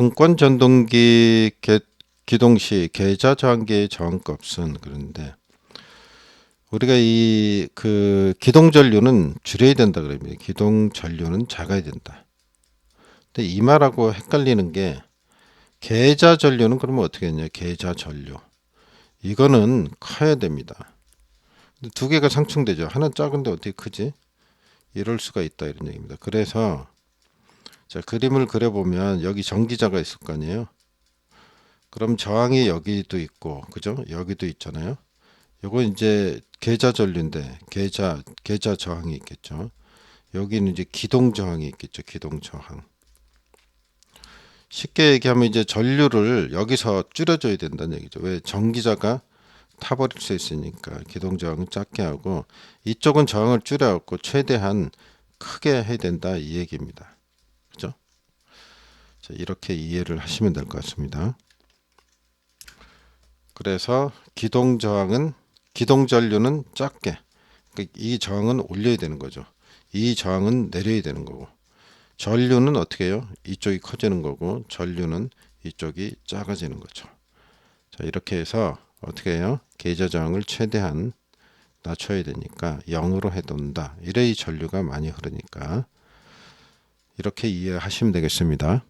분권 전동기 개- 기동 시 계좌 저항기의 저항값은 그런데 우리가 이 그 기동 전류는 줄여야 된다 그럽니다. 기동 전류는 작아야 된다. 근데 이 말하고 헷갈리는 게 계좌 전류는 그러면 어떻게 했냐? 계좌 전류. 이거는 커야 됩니다. 두 개가 상충되죠. 하나 작은데 어떻게 크지? 이럴 수가 있다 이런 얘기입니다. 그래서 자 그림을 그려보면 여기 전기자가 있을 거 아니에요. 그럼 저항이 여기도 있고 그죠? 여기도 있잖아요. 요거 이제 계좌 전류인데 계좌 계좌 저항이 있겠죠. 여기는 이제 기동 저항이 있겠죠. 기동 저항. 쉽게 얘기하면 이제 전류를 여기서 줄여줘야 된다는 얘기죠. 왜 전기자가 타버릴 수 있으니까 기동 저항을 작게 하고 이쪽은 저항을 줄여갖고 최대한 크게 해야 된다 이 얘기입니다. 자, 이렇게 이해를 하시면 될 것 같습니다. 그래서 기동 저항은 기동 전류는 작게 그러니까 이 저항은 올려야 되는 거죠. 이 저항은 내려야 되는 거고 전류는 어떻게 해요? 이쪽이 커지는 거고 전류는 이쪽이 작아지는 거죠. 자 이렇게 해서 어떻게 해요? 계좌 저항을 최대한 낮춰야 되니까 0으로 해둔다. 이래 이 전류가 많이 흐르니까 이렇게 이해하시면 되겠습니다.